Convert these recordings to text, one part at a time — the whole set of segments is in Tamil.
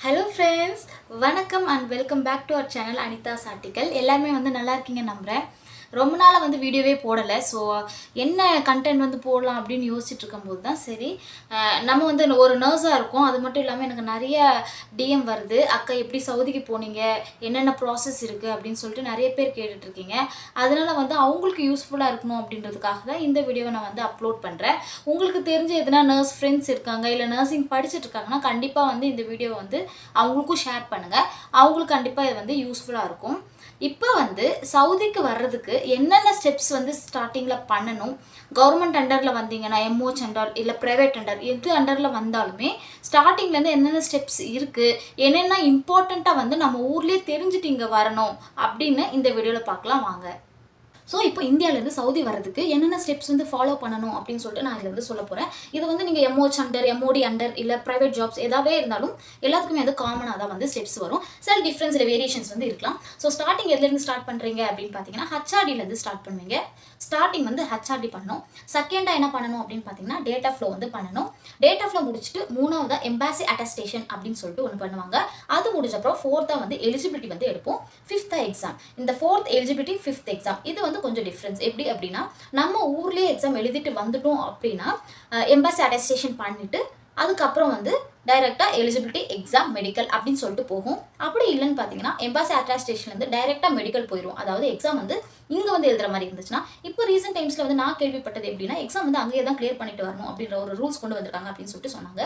ஹலோ ஃப்ரெண்ட்ஸ் வணக்கம் and welcome back to our channel Anitha's article எல்லாருமே வந்து நல்லா இருக்கீங்க நம்புகிறேன் ரொம்ப நாளாக வந்து வீடியோவே போடலை. ஸோ என்ன கண்டென்ட் வந்து போடலாம் அப்படின்னு யோசிச்சுட்டு இருக்கும்போது தான் சரி நம்ம வந்து ஒரு நர்ஸாக இருக்கோம். அது மட்டும் இல்லாமல் எனக்கு நிறைய டிஎம் வருது. அக்கா எப்படி சவுதிக்கு போனீங்க? என்னென்ன ப்ராசஸ் இருக்குது அப்படின்னு சொல்லிட்டு நிறைய பேர் கேட்டுட்ருக்கீங்க. அதனால் வந்து அவங்களுக்கு யூஸ்ஃபுல்லாக இருக்கணும் அப்படின்றதுக்காக தான் இந்த வீடியோவை நான் வந்து அப்லோட் பண்ணுறேன் உங்களுக்கு தெரிஞ்ச எதுனா நர்ஸ் ஃப்ரெண்ட்ஸ் இருக்காங்க இல்லை நர்சிங் படிச்சுட்டு இருக்காங்கன்னா கண்டிப்பாக வந்து இந்த வீடியோவை வந்து அவங்களுக்கும் ஷேர் பண்ணுங்கள் அவங்களுக்கு கண்டிப்பாக இது வந்து யூஸ்ஃபுல்லாக இருக்கும். இப்போ வந்து சவுதிக்கு வர்றதுக்கு என்னென்ன ஸ்டெப்ஸ் வந்து ஸ்டார்டிங்கில் பண்ணணும்? கவர்மெண்ட் அண்டரில் வந்தீங்கன்னா எம்ஓஹெச் அண்டர் இல்லை ப்ரைவேட் அண்டர் எது அண்டரில் வந்தாலுமே ஸ்டார்டிங்லேருந்து என்னென்ன ஸ்டெப்ஸ் இருக்குது என்னென்ன இம்பார்ட்டண்ட்டாக வந்து நம்ம ஊர்லேயே தெரிஞ்சுட்டு இங்கே வரணும்? அப்படின்னு இந்த வீடியோவில் பார்க்கலாம் வாங்க. ஸோ இப்போ இந்தியாவிலேருந்து சவுதி வரதுக்கு என்னென்ன ஸ்டெப்ஸ் வந்து ஃபாலோ பண்ணணும் அப்படின்னு சொல்லிட்டு நான் இதில் வந்து சொல்ல போகிறேன் இது வந்து நீங்கள் எம்ஓஹெச் அண்டர் எம்ஓடி அண்டர் இல்லை ப்ரைவேட் ஜாப்ஸ் எதாவே இருந்தாலும் எல்லாத்துக்குமே அது காமனாக தான் வந்து ஸ்டெப்ஸ் வரும். சில டிஃப்ரென்ஸ் இல்லை வேரியேஷன்ஸ் வந்து இருக்கலாம். ஸோ ஸ்டார்டிங் எதுலேருந்து ஸ்டார்ட் பண்ணுறீங்க அப்படின்னு பார்த்தீங்கன்னா ஹச்ஆர்டிலேருந்து ஸ்டார்ட் பண்ணுவீங்க. ஸ்டார்டிங் வந்து ஹச்ஆர்டி பண்ணணும். செகண்டாக என்ன பண்ணணும் அப்படின்னு பார்த்தீங்கன்னா டேட்டா ஃப்ளோ வந்து பண்ணணும். டேட்டா ஃப்ளோ முடிச்சுட்டு மூணாவதாக எம்பாசி அட்டஸ்டேஷன் அப்படின்னு சொல்லிட்டு ஒன்று பண்ணுவாங்க. அது முடிஞ்சப்பறம் ஃபோர்த்தாக வந்து எலிஜிபிலிட்டி வந்து எடுப்போம். ஃபிஃப்த்தாக எக்ஸாம் இந்த ஃபோர்த் எலிஜிபிலிட்டி ஃபிஃப்த் எக்ஸாம் இது வந்து கொஞ்சம் டிஃப்ரென்ஸ் எப்படி அப்படின்னா நம்ம ஊர்லேயே எக்ஸாம் எழுதிட்டு வந்துட்டோம் அப்படின்னா எம்பாசி அட்டஸ்டேஷன் பண்ணிட்டு அதுக்கப்புறம் வந்து டைரெக்டாக எலிஜிபிலிட்டி எக்ஸாம் மெடிக்கல் அப்படின்னு சொல்லிட்டு போகும். அப்படி இல்லைன்னு பார்த்தீங்கன்னா எம்பாசி அட்ராஸ்டேஷன்லேருந்து டைரெக்டாக மெடிக்கல் போயிடும் அதாவது எக்ஸாம் வந்து இங்கே வந்து எழுதுற மாதிரி இருந்துச்சுன்னா இப்போ ரீசெண்ட் டைம்ஸில் வந்து நான் கேள்விப்பட்டது எப்படின்னா எக்ஸாம் வந்து அங்கேயே தான் கிளியர் பண்ணிட்டு வரணும் அப்படின்ற ஒரு ரூல்ஸ் கொண்டு வந்திருக்காங்க அப்படின்னு சொல்லிட்டு சொன்னாங்க.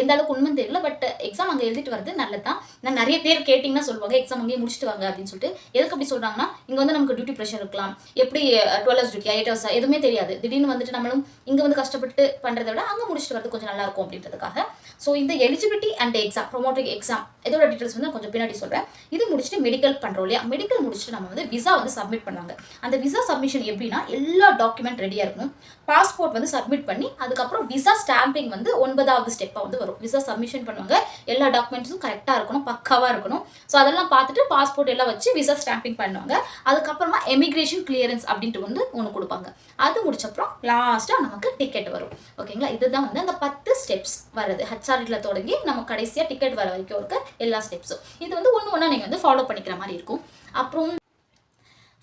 எந்த அளவுக்கு உண்மை தெரியல பட் எக்ஸாம் அங்கே எழுதிட்டு வரது நல்லது தான் நான் நிறைய பேர் கேட்டிங்கன்னா சொல்லுவாங்க எக்ஸாம் அங்கேயே முடிச்சுட்டு வாங்க அப்படின்னு சொல்லிட்டு. எதுக்கு அப்படி சொல்கிறாங்கன்னா இங்கே வந்து நமக்கு டியூட்டி ப்ரெஷர் இருக்கலாம். எப்படி twelve hours duty eight hours எதுவுமே தெரியாது. திடீர்னு வந்துட்டு நம்மளும் இங்கே வந்து கஷ்டப்பட்டு பண்ணுறதை விட அங்கே முடிச்சுட்டு வரது கொஞ்சம் நல்லா இருக்கும் அப்படின்றதுக்காக. ஸோ இந்த eligibility and exam prometric exam இதோட டீட்டெயில்ஸ் வந்து கொஞ்சம் பின்னாடி சொல்கிறேன் இது முடிச்சுட்டு மெடிக்கல் பண்ணுறோம் இல்லையா மெடிக்கல் முடிச்சுட்டு நம்ம வந்து விசா வந்து சப்மிட் பண்ணுவாங்க. அந்த விசா சப்மிஷன் எப்படின்னா எல்லா டாக்குமெண்ட் ரெடியாக இருக்கணும். பாஸ்போர்ட் வந்து சப்மிட் பண்ணி அதுக்கப்புறம் விசா ஸ்டாம்பிங் வந்து ஒன்பதாவது ஸ்டெப்பாக வந்து வரும். விசா சப்மிஷன் பண்ணுவாங்க. எல்லா டாக்குமெண்ட்ஸும் கரெக்டாக இருக்கணும் பக்காவாக இருக்கணும். ஸோ அதெல்லாம் பார்த்துட்டு பாஸ்போர்ட் எல்லாம் வச்சு விசா ஸ்டாம்பிங் பண்ணுவாங்க. அதுக்கப்புறமா எமிக்ரேஷன் கிளியரன்ஸ் அப்படின்ட்டு வந்து ஒன்று கொடுப்பாங்க. அது முடிச்சப்புறம் லாஸ்ட்டாக நமக்கு டிக்கெட் வரும். ஓகேங்களா இதுதான் வந்து அந்த பத்து ஸ்டெப்ஸ் வருது ஹச்ஆர்டியில் தொடங்கி நம்ம கடைசியாக டிக்கெட் வர வரைக்கும் இருக்க எல்லா ஸ்டெப்ஸும் இது வந்து ஒன்று ஒன்றா நீங்கள் வந்து ஃபாலோ பண்ணிக்கிற மாதிரி இருக்கும். அப்புறம்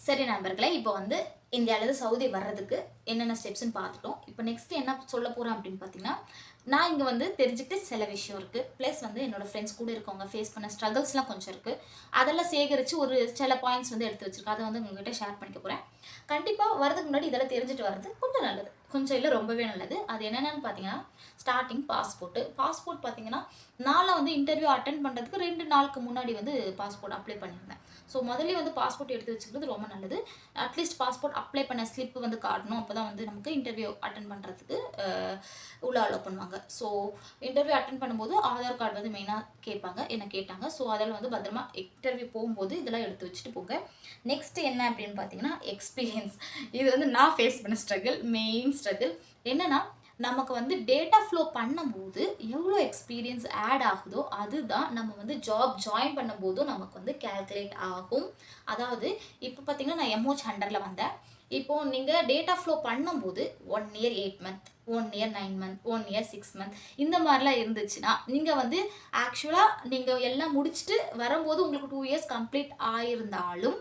சரி நண்பர்களே இப்போ வந்து இந்தியாவிலேருந்து சவுதி வர்றதுக்கு என்னென்ன ஸ்டெப்ஸ்னு பார்த்துட்டோம். இப்போ நெக்ஸ்ட் என்ன சொல்ல போகிறேன் அப்படின்னு பார்த்தீங்கன்னா நான் இங்கே வந்து தெரிஞ்சுக்கிட்டு சில விஷயம் இருக்குது ப்ளஸ் வந்து என்னோடய ஃப்ரெண்ட்ஸ் கூட இருக்கவங்க ஃபேஸ் பண்ண ஸ்ட்ரகிள்ஸ்லாம் கொஞ்சம் இருக்குது அதெல்லாம் சேகரித்து ஒரு சில பாயிண்ட்ஸ் வந்து எடுத்து வச்சுருக்கேன். அதை வந்து உங்ககிட்ட ஷேர் பண்ணிக்க போகிறேன் கண்டிப்பாக வரதுக்கு முன்னாடி இதெல்லாம் தெரிஞ்சுட்டு வர்றது கொஞ்சம் நல்லது. கொஞ்சம் இல்லை ரொம்பவே நல்லது. அது என்னென்னு பார்த்தீங்கன்னா ஸ்டார்டிங் பாஸ்போர்ட்டு பாஸ்போர்ட் பார்த்தீங்கன்னா நான்லாம் வந்து இன்டர்வியூ அட்டன் பண்ணுறதுக்கு ரெண்டு நாளுக்கு முன்னாடி வந்து பாஸ்போர்ட் அப்ளை பண்ணியிருந்தேன். ஸோ முதல்ல வந்து பாஸ்போர்ட் எடுத்து வச்சுக்கிறது ரொம்ப நல்லது. அட்லீஸ்ட் பாஸ்போர்ட் அப்ளை பண்ண ஸ்லிப் வந்து காட்டணும். அப்போ தான் வந்து நமக்கு இன்டர்வியூ அட்டன் பண்ணுறதுக்கு உள்ள அலோவ் பண்ணுவாங்க. ஸோ இன்டர்வியூ அட்டன் பண்ணும்போது ஆதார் கார்டு வந்து மெயினாக கேட்பாங்க என்ன கேட்டாங்க. ஸோ அதில் வந்து பத்திரமா இன்டர்வியூ போகும்போது இதெல்லாம் எடுத்து வச்சுட்டு போங்க. நெக்ஸ்ட் என்ன அப்படின்னு பார்த்தீங்கன்னா எக்ஸ்பீரியன்ஸ் இது வந்து நான் ஃபேஸ் பண்ண ஸ்ட்ரகிள் மெயின் ஸ்ட்ரகிள் என்னன்னா நமக்கு வந்து டேட்டா ஃப்ளோ பண்ணும்போது எவ்வளோ எக்ஸ்பீரியன்ஸ் ஆட் ஆகுதோ அதுதான் நம்ம வந்து ஜாப் ஜாயின் பண்ணும்போதும் நமக்கு வந்து கேல்குலேட் ஆகும். அதாவது இப்போ பார்த்தீங்கன்னா நான் எம்ஓச் ஹண்ட்ரடில் வந்தேன். இப்போ நீங்கள் டேட்டா ஃப்ளோ பண்ணும்போது one year eight month one year nine month one year six month இந்த மாதிரிலாம் இருந்துச்சுன்னா நீங்கள் வந்து ஆக்சுவலாக நீங்கள் எல்லாம் முடிச்சுட்டு வரும்போது உங்களுக்கு டூ இயர்ஸ் கம்ப்ளீட் ஆயிருந்தாலும்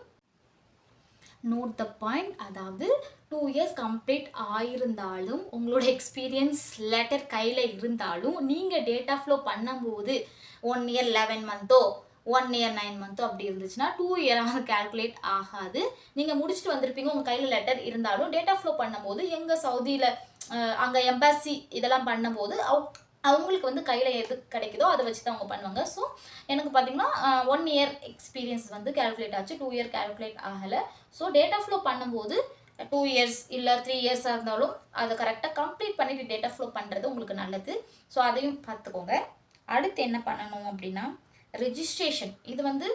நோட் த பாயிண்ட் அதாவது டூ இயர்ஸ் கம்ப்ளீட் ஆயிருந்தாலும் உங்களோட எக்ஸ்பீரியன்ஸ் லெட்டர் கையில் இருந்தாலும் நீங்கள் டேட்டா ஃப்ளோ பண்ணும்போது ஒன் இயர் லெவன் மந்த்தோ ஒன் இயர் நைன் மந்த்தோ அப்படி இருந்துச்சுன்னா டூ இயராக கால்குலேட் ஆகாது. நீங்கள் முடிச்சுட்டு வந்திருப்பீங்க உங்கள் கையில் லெட்டர் இருந்தாலும் டேட்டா ஃப்ளோ பண்ணும்போது எங்கள் சவுதியில் அங்கே எம்பாசி இதெல்லாம் பண்ணும்போது அவுட் அவங்களுக்கு வந்து கையில் எது கிடைக்குதோ அதை வச்சு தான் அவங்க பண்ணுவாங்க. ஸோ எனக்கு பார்த்தீங்கன்னா ஒன் இயர் எக்ஸ்பீரியன்ஸ் வந்து கால்குலேட் ஆச்சு. டூ இயர் கால்குலேட் ஆகலை. ஸோ டேட்டா ஃப்ளோ பண்ணும்போது டூ இயர்ஸ் இல்லை த்ரீ இயர்ஸாக இருந்தாலும் அதை கரெக்டாக கம்ப்ளீட் பண்ணிவிட்டு டேட்டா ஃப்ளோ பண்ணுறது உங்களுக்கு நல்லது. ஸோ அதையும் பார்த்துக்கோங்க. அடுத்து என்ன பண்ணணும் அப்படின்னா ரிஜிஸ்ட்ரேஷன் இது வந்து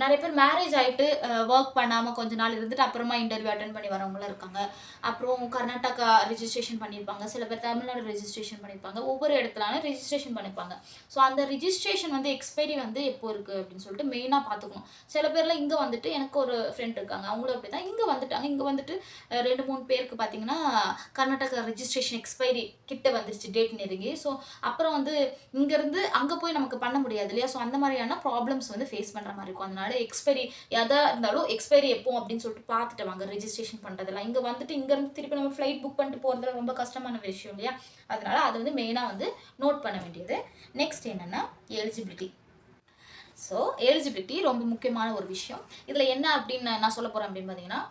நிறைய பேர் மேரேஜ் ஆகிட்டு ஒர்க் பண்ணாமல் கொஞ்ச நாள் இருந்துட்டு அப்புறமா இன்டர்வியூ அட்டன் பண்ணி வரவங்களும் இருக்காங்க. அப்புறம் கர்நாடகா ரிஜிஸ்ட்ரேஷன் பண்ணியிருப்பாங்க. சில பேர் தமிழ்நாடு ரெஜிஸ்ட்ரேஷன் பண்ணியிருப்பாங்க. ஒவ்வொரு இடத்துலான ரிஜிஸ்ட்ரேஷன் பண்ணியிருப்பாங்க. ஸோ அந்த ரிஜிஸ்ட்ரேஷன் வந்து எக்ஸ்பைரி வந்து எப்போ இருக்குது அப்படின்னு சொல்லிட்டு மெயினாக பார்த்துக்கணும். சில பேர்லாம் இங்கே வந்துட்டு எனக்கு ஒரு ஃப்ரெண்ட் இருக்காங்க. அவங்களும் அப்படி தான் இங்கே வந்துட்டாங்க. இங்கே வந்துட்டு ரெண்டு மூணு பேருக்கு பார்த்தீங்கன்னா கர்நாடகா ரிஜிஸ்ட்ரேஷன் எக்ஸ்பைரி கிட்ட வந்துருச்சு. டேட் நெருங்கி. ஸோ அப்புறம் வந்து இங்கேருந்து அங்கே போய் நமக்கு பண்ண முடியாது இல்லையா? ஸோ அந்த மாதிரியான ப்ராப்ளம்ஸ் வந்து ஃபேஸ் பண்ணுற மாதிரி இருக்கும். அதனால் எக்ஸ்பைரி எதாக இருந்தாலும் எக்ஸ்பைரி எப்போ அப்படின்னு சொல்லிட்டு பார்த்துட்டு வாங்க ரெஜிஸ்ட்ரேஷன் பண்ணுறதெல்லாம் இங்கே வந்துட்டு இங்கேருந்து திருப்பி நம்ம ஃப்ளைட் புக் பண்ணிட்டு போகிறதுல ரொம்ப கஷ்டமான விஷயம் இல்லையா? அதனால அது வந்து மெயினாக வந்து நோட் பண்ண வேண்டியது. நெக்ஸ்ட் என்னென்னா எலிஜிபிலிட்டி ஸோ எலிஜிபிலிட்டி ரொம்ப முக்கியமான ஒரு விஷயம். இதில் என்ன அப்படின்னு நான் சொல்ல போகிறேன் அப்படின்னு பார்த்தீங்கன்னா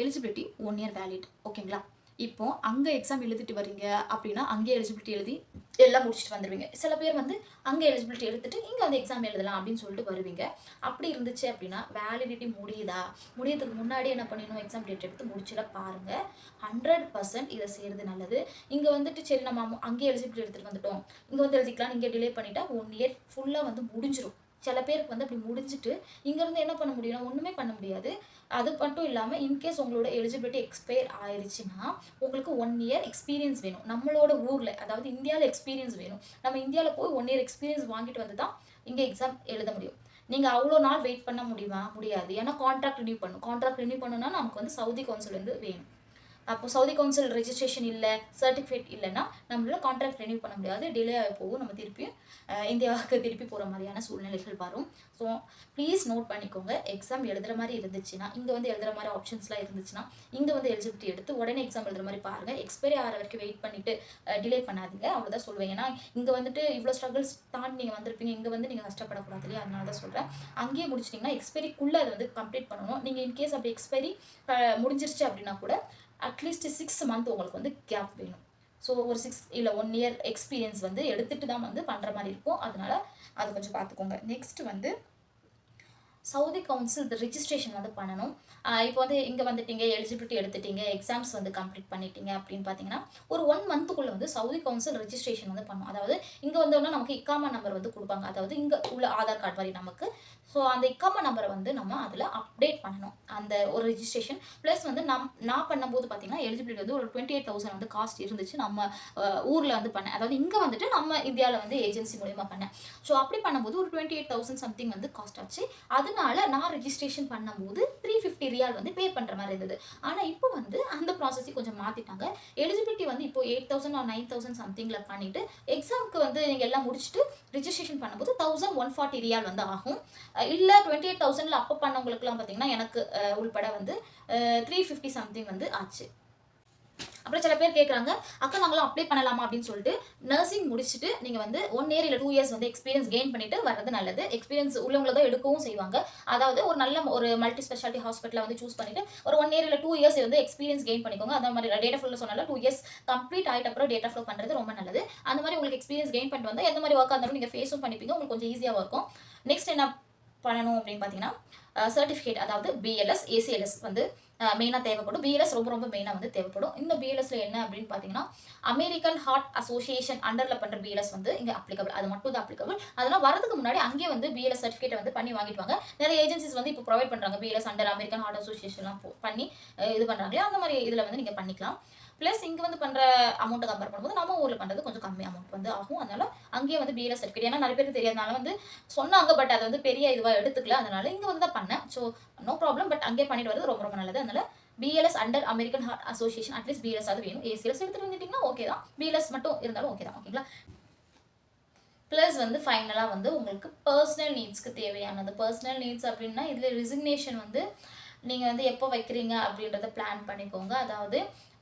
எலிஜிபிலிட்டி ஒன் இயர் வேலிட் ஓகேங்களா இப்போ அங்கே எக்ஸாம் எழுதிட்டு வரீங்க அப்படின்னா அங்கே எலிஜிபிலிட்டி எழுதி எல்லாம் முடிச்சுட்டு வந்துடுவீங்க சில பேர் வந்து அங்கே எலிஜிபிலிட்டி எடுத்துட்டு இங்கே வந்து எக்ஸாம் எழுதலாம் அப்படின்னு சொல்லிட்டு வருவீங்க. அப்படி இருந்துச்சு அப்படின்னா வேலிடிட்டி முடியுதா? முடியறதுக்கு முன்னாடி என்ன பண்ணிடணும்? எக்ஸாம் டேட் எடுத்து முடிச்சிட பாருங்க. ஹண்ட்ரட் பர்சன்ட் இதை செய்கிறது நல்லது. இங்கே வந்துட்டு சரி நம்ம அங்கேயே எலிஜிபிலிட்டி எடுத்துகிட்டு வந்துட்டோம். இங்கே வந்து எழுதிக்கலாம். இங்கே டிலே பண்ணிட்டா ஒன் இயர் ஃபுல்லாக வந்து முடிஞ்சிடும் சில பேருக்கு வந்து அப்படி முடிஞ்சுட்டு இங்கேருந்து என்ன பண்ண முடியும்னா ஒன்றுமே பண்ண முடியாது. அது மட்டும் இல்லாமல் இன்கேஸ் உங்களோட எலிஜிபிலிட்டி எக்ஸ்பயர் ஆயிடுச்சுன்னா உங்களுக்கு ஒன் இயர் எக்ஸ்பீரியன்ஸ் வேணும். நம்மளோட ஊரில் அதாவது இந்தியாவில் எக்ஸ்பீரியன்ஸ் வேணும். நம்ம இந்தியாவில் போய் ஒன் இயர் எக்ஸ்பீரியன்ஸ் வாங்கிட்டு வந்து தான் இங்கே எக்ஸாம் எழுத முடியும். நீங்கள் அவ்வளோ நாள் வெயிட் பண்ண முடியுமா? முடியாது. ஏன்னா கான்ட்ராக்ட் ரினியூ பண்ணும். கான்ட்ராக்ட் ரினியூ பண்ணணும்னா நமக்கு வந்து சவுதி கவுன்சிலேருந்து வேணும். அப்போ சவுதி கவுன்சில் ரெஜிஸ்ட்ரேஷன் இல்லை சர்டிஃபிகேட் இல்லைன்னா நம்மளால கான்ட்ராக்ட் ரெனியூ பண்ண முடியாது டிலே ஆகி போகும் நம்ம திருப்பியும் இந்தியாவுக்கு திருப்பி போகிற மாதிரியான சூழ்நிலைகள் வரும். ஸோ ப்ளீஸ் நோட் பண்ணிக்கோங்க. எக்ஸாம் எழுதுகிற மாதிரி இருந்துச்சுன்னா இங்கே வந்து எழுதுகிற மாதிரி ஆப்ஷன்ஸ்லாம் இருந்துச்சுன்னா இங்கே வந்து எலிஜிபிலிட்டி எடுத்து உடனே எக்ஸாம் எழுதுற மாதிரி பாருங்கள் எக்ஸ்பைரி ஆகிற வரைக்கும் வெயிட் பண்ணிட்டு டிலே பண்ணாதீங்க. அவ்வளோதான் சொல்லுவேன். ஏன்னா இங்கே வந்துட்டு இவ்வளோ ஸ்ட்ரகிள்ஸ் தாண்டி நீங்கள் வந்திருப்பீங்க. இங்கே வந்து நீங்கள் கஷ்டப்படக்கூடாது இல்லையா? அதனால தான் சொல்கிறேன் அங்கேயே முடிச்சிட்டிங்கன்னா எக்ஸ்பைரிக்குள்ளே அதை வந்து கம்ப்ளீட் பண்ணணும். நீங்கள் இன்கேஸ் அப்படி எக்ஸ்பைரி முடிஞ்சிருச்சு அப்படின்னா கூட அட்லீஸ்ட் சிக்ஸ் மந்த் உங்களுக்கு வந்து கேப் வேணும். ஸோ ஒரு சிக்ஸ் இல்லை ஒன் இயர் எக்ஸ்பீரியன்ஸ் வந்து எடுத்துகிட்டு தான் வந்து பண்ணுற மாதிரி இருக்கும். அதனால அதை கொஞ்சம் பார்த்துக்கோங்க. நெக்ஸ்ட் வந்து சவுதி கவுன்சில் இந்த ரிஜிஸ்ட்ரேஷன் வந்து பண்ணணும். இப்போ வந்து இங்கே வந்துட்டீங்க எலிஜிபிலிட்டி எடுத்துட்டீங்க எக்ஸாம்ஸ் வந்து கம்ப்ளீட் பண்ணிட்டீங்க அப்படின்னு பார்த்தீங்கன்னா ஒரு ஒன் மந்த்துக்குள்ளே வந்து சவுதி கவுன்சில் ரிஜிஸ்ட்ரேஷன் வந்து பண்ணும். அதாவது இங்கே வந்தோடனே நமக்கு இக்காமா நம்பர் வந்து கொடுப்பாங்க. அதாவது இங்கே உள்ள ஆதார் கார்டு மாதிரி நமக்கு. ஸோ அந்த இக்காமா நம்பரை வந்து நம்ம அதில் அப்டேட் பண்ணணும். அந்த ஒரு ரிஜிஸ்ட்ரேஷன் ப்ளஸ் வந்து நம் நான் பண்ணும்போது பார்த்தீங்கன்னா எலிஜிபிலிட்டி வந்து ஒரு டுவெண்ட்டி எயிட் தௌசண்ட் வந்து காஸ்ட் இருந்துச்சு. நம்ம ஊரில் வந்து பண்ணேன். அதாவது இங்கே வந்துட்டு நம்ம இந்தியாவில் வந்து ஏஜென்சி மூலியமாக பண்ணேன். ஸோ அப்படி பண்ணும்போது ஒரு டுவெண்ட்டி எயிட் தௌசண்ட் சம்திங் வந்து காஸ்ட் ஆச்சு. அது அதனால நான் ரெஜிஸ்ட்ரேஷன் பண்ணும்போது த்ரீ ஃபிஃப்டி ரியால் வந்து பே பண்ணுற மாதிரி இருந்தது. ஆனால் இப்போ வந்து அந்த ப்ராசஸை கொஞ்சம் மாற்றிட்டாங்க எலிஜிபிலிட்டி வந்து இப்போ eight thousand or nine thousand சம்திங்கில் பண்ணிவிட்டு எக்ஸாமுக்கு வந்து நீங்கள் எல்லாம் முடிச்சுட்டு ரிஜிஸ்ட்ரேஷன் பண்ணும்போது தௌசண்ட் ஒன் ஃபார்ட்டி ரியால் வந்து ஆகும். இல்லை டுவெண்ட்டி எயிட் தௌசண்டில் அப்போ பண்ணவங்களுக்குலாம் பார்த்தீங்கன்னா எனக்கு உள்பட வந்து த்ரீ ஃபிஃப்டி சம்திங் வந்து ஆச்சு. அப்புறம் சில பேர் கேட்குறாங்க அக்கா நாங்களும் அப்ளை பண்ணலாமா? அப்படின்னு சொல்லிட்டு நர்சிங் முடிச்சுட்டு நீங்கள் வந்து ஒன் இயர் இல்லை டூ இயர்ஸ் வந்து எக்ஸ்பீரியன்ஸ் கெயின் பண்ணிட்டு வர்றது நல்லது. எக்ஸ்பீரியன்ஸ் உள்ளவங்களை தான் எடுக்கவும் செய்வாங்க. அதாவது ஒரு நல்ல ஒரு மல்டி ஸ்பெஷாலிட்டி ஹாஸ்பிட்டலில் வந்து சூஸ் பண்ணிட்டு ஒரு ஒன் இயர் இல்லை டூ இயர்ஸ் வந்து எக்ஸ்பீரியன்ஸ் கெயின் பண்ணிக்கோங்க. அந்த மாதிரி டேட்டா ஃப்ளோ சொன்னால டூ இயர்ஸ் கம்ப்ளீட் ஆகிட்ட அப்புறம் டேட்டா ஃப்ளோ பண்ணுறது ரொம்ப நல்லது. அந்த மாதிரி உங்களுக்கு எக்ஸ்பீரியன்ஸ் கெயின் பண்ணிட்டு வந்தால் எந்த மாதிரி ஒர்க்காக இருந்தாலும் நீங்கள் ஃபேஸும் பண்ணிப்பீங்க. உங்களுக்கு கொஞ்சம் ஈஸியாக இருக்கும். நெக்ஸ்ட் என்ன பண்ணணும் அப்படின்னு பார்த்தீங்கன்னா சர்டிஃபிகேட் அதாவது பிஎல்எஸ் ஏசிஎல்எஸ் வந்து மெயினாக தேவைப்படும். பிஎல்எஸ் ரொம்ப ரொம்ப மெயினாக வந்து தேவைப்படும். இந்த பிஎல்எஸ்ல என்ன அப்படின்னு பார்த்தீங்கன்னா அமெரிக்கன் ஹார்ட் அசோசியேஷன் அண்டரில் பண்ணுற பிஎல்எஸ் வந்து இங்கே அப்ளிகபிள் அது மட்டும் தான் அப்ளிகபிள் அதெல்லாம் வரதுக்கு முன்னாடி அங்கேயே வந்து பிஎல்எஸ் சர்டிஃபிகேட் வந்து பண்ணி வாங்கிட்டு வாங்க நிறைய ஏஜென்சிஸ் வந்து இப்போ ப்ரொவைட் பண்ணுறாங்க பிஎல்எஸ் அண்டர் அமெரிக்கன் ஹார்ட் அசோசியேஷன்லாம் பண்ணி இது பண்ணுறாங்களே அந்த மாதிரி இதில் வந்து நீங்கள் பண்ணிக்கலாம். ப்ளஸ் இங்கே வந்து பண்ணுற அமௌண்ட்டை கம்பேர் பண்ணும்போது நம்ம ஊரில் பண்ணுறது கொஞ்சம் கம்மி அமௌண்ட் வந்து ஆகும். அதனால் அங்கேயே வந்து பிஎல்எஸ் சர்டிஃபிகேட் ஏன்னா நிறைய பேருக்கு தெரியாதனால வந்து சொன்னாங்க பட் அது வந்து பெரிய இதுவாக எடுத்துக்கல. அதனால இங்கே வந்து தான் பண்ணேன். ஸோ நோ ப்ராப்ளம் பட் அங்கேயே பண்ணிட்டு வரது ரொம்ப ரொம்ப நல்லது. அதனால் BLS under American Heart Association at least BLS அது வேணும். ஏசிஎஸ் எடுத்துகிட்டு வந்துட்டிங்கன்னா ஓகே தான். பிஎல்எஸ் மட்டும் இருந்தாலும் ஓகே தான். ஓகேங்களா ப்ளஸ் வந்து ஃபைனலாக வந்து உங்களுக்கு பர்சனல் நீட்ஸ்க்கு தேவையானது. பர்சனல் நீட்ஸ் அப்படின்னா இதில் ரிசிக்னேஷன் வந்து நீங்கள் வந்து எப்போ வைக்கிறீங்க அப்படின்றத பிளான் பண்ணிக்கோங்க. அதாவது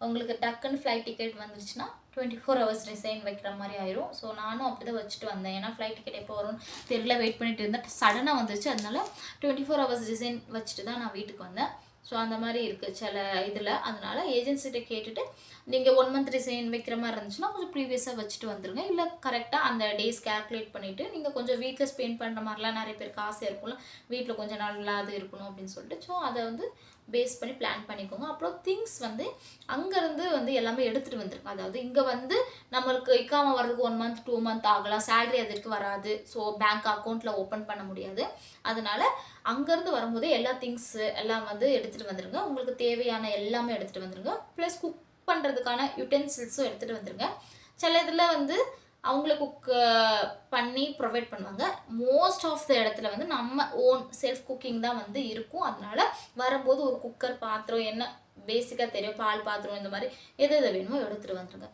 உங்களுக்கு டக்குன்னு ஃப்ளைட் டிக்கெட் வந்துருச்சுன்னா டுவெண்ட்டி ஃபோர் ஹவர்ஸ் ரிசைன் வைக்கிற மாதிரி ஆயிரும். ஸோ நானும் அப்படி தான் வச்சுட்டு வந்தேன். ஏன்னா ஃப்ளைட் டிக்கெட் எப்போ வரும்னு தெரியல. வெயிட் பண்ணிட்டு இருந்தேன். சடனாக வந்துருச்சு. அதனால டுவெண்ட்டி ஃபோர் ஹவர்ஸ் ரிசைன் வச்சுட்டு தான் நான் வீட்டுக்கு வந்தேன். ஸோ அந்த மாதிரி இருக்குது சில இதில். அதனால் ஏஜென்சிகிட்ட கேட்டுட்டு நீங்கள் ஒன் மந்த் ரிசைன் வைக்கிற மாதிரி இருந்துச்சுன்னா கொஞ்சம் ப்ரீவியஸாக வச்சுட்டு வந்துருங்க. இல்லை கரெக்டாக அந்த டேஸ் கேல்குலேட் பண்ணிவிட்டு நீங்கள் கொஞ்சம் வீட்டில் ஸ்பெண்ட் பண்ணுற மாதிரிலாம் நிறைய பேருக்கு ஆசை இருக்கும்ல. வீட்டில் கொஞ்சம் நல்லா அது இருக்கணும் அப்படின்னு சொல்லிட்டு ஸோ அதை வந்து பேஸ் பண்ணி பிளான் பண்ணிக்கோங்க. அப்புறம் திங்ஸ் வந்து அங்கேருந்து வந்து எல்லாமே எடுத்துகிட்டு வந்துருங்க. அதாவது இங்கே வந்து நம்மளுக்கு இக்காமல் வர்றதுக்கு ஒன் மந்த் டூ மந்த் ஆகலாம். சேலரி அதற்கு வராது. ஸோ பேங்க் அக்கௌண்ட்டில் ஓப்பன் பண்ண முடியாது. அதனால அங்கேருந்து வரும்போதே எல்லா திங்ஸு எல்லாம் வந்து எடுத்துகிட்டு வந்துடுங்க உங்களுக்கு தேவையான எல்லாமே எடுத்துகிட்டு வந்துடுங்க ப்ளஸ் குக் பண்ணுறதுக்கான யூட்டென்சில்ஸும் எடுத்துகிட்டு வந்துடுங்க சில இதில் வந்து அவங்கள குக் பண்ணி ப்ரொவைட் பண்ணுவாங்க. மோஸ்ட் ஆஃப் த இடத்துல வந்து நம்ம ஓன் செல்ஃப் குக்கிங் தான் வந்து இருக்கும். அதனால் வரும்போது ஒரு குக்கர் பாத்திரம் என்ன பேசிக்காக தெரியும். பால் பாத்திரம் இந்த மாதிரி எது எது வேணுமோ எடுத்துகிட்டு வந்துடுங்க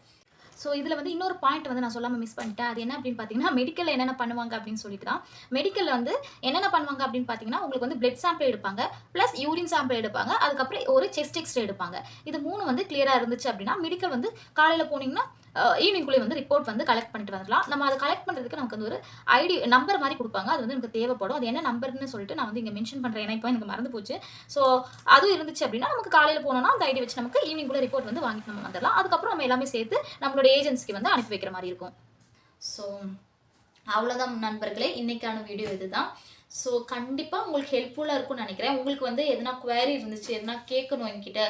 ஸோ இதில் வந்து இன்னொரு பாயிண்ட் வந்து நான் சொல்லாமல் மிஸ் பண்ணிட்டேன். அது என்ன அப்படின்னு பார்த்தீங்கன்னா மெடிக்கலில் என்னென்ன பண்ணுவாங்க அப்படின்னு சொல்லிட்டு தான். மெடிக்கலில் வந்து என்னென்ன பண்ணுவாங்க அப்படின்னு பார்த்தீங்கன்னா உங்களுக்கு வந்து பிளட் சாம்பிள் எடுப்பாங்க. ப்ளஸ் யூரின் சாம்பிள் எடுப்பாங்க. அதுக்கப்புறம் ஒரு செஸ்ட் எக்ஸ்ரே எடுப்பாங்க. இது மூணு வந்து கிளியராக இருந்துச்சு அப்படின்னா மெடிக்கல் வந்து காலையில் போனீங்கன்னா ஈவினிங்குள்ளே வந்து ரிப்போர்ட் வந்து கலெக்ட் பண்ணிட்டு வந்துடலாம். நம்ம அதை கலெக்ட் பண்ணுறதுக்கு நமக்கு வந்து ஒரு ஐடி நம்பர் மாதிரி கொடுப்பாங்க. அது வந்து நமக்கு தேவைப்படும். அது என்ன நம்பர்னு சொல்லிட்டு நான் வந்து இங்கே மென்ஷன் பண்ணுறேன் ஏன்னா இப்போ எனக்கு மறந்து போச்சு. ஸோ அதுவும் இருந்துச்சு அப்படின்னா நமக்கு காலையில் போனோம்னா அந்த ஐடி வச்சு நமக்கு ஈவினிங்குள்ளே ரிப்போர்ட் வந்து வாங்கிட்டு நம்ம வந்துடலாம். அதுக்கப்புறம் நம்ம எல்லாமே சேர்த்து நம்மளோட ஏஜென்சிக்கு வந்து அனுப்பி வைக்கிற மாதிரி இருக்கும். ஸோ அவ்வளோதான் நண்பர்களே. இன்றைக்கான வீடியோ இதுதான். ஸோ கண்டிப்பாக உங்களுக்கு ஹெல்ப்ஃபுல்லாக இருக்கும்னு நினைக்கிறேன். உங்களுக்கு வந்து எதனா குவேரி இருந்துச்சு எதனா கேட்கணும் என்கிட்ட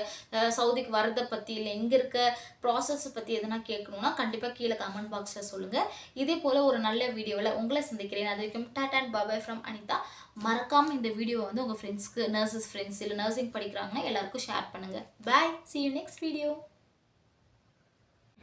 சவுதிக்கு வரதை பற்றி இல்லை எங்கே இருக்க ப்ராசஸை பற்றி எதனா கேட்கணும்னா கண்டிப்பாக கீழே கமெண்ட் பாக்ஸில் சொல்லுங்கள் இதே போல் ஒரு நல்ல வீடியோவில் உங்களை சந்திக்கிறேன். அது வரைக்கும் dot and bye bye from Anita. மறக்காமல் இந்த வீடியோவை வந்து உங்கள் ஃப்ரெண்ட்ஸ்க்கு நர்சஸ் ஃப்ரெண்ட்ஸ் இல்லை நர்சிங் படிக்கிறாங்கன்னா எல்லாருக்கும் ஷேர் பண்ணுங்கள் bye see you next video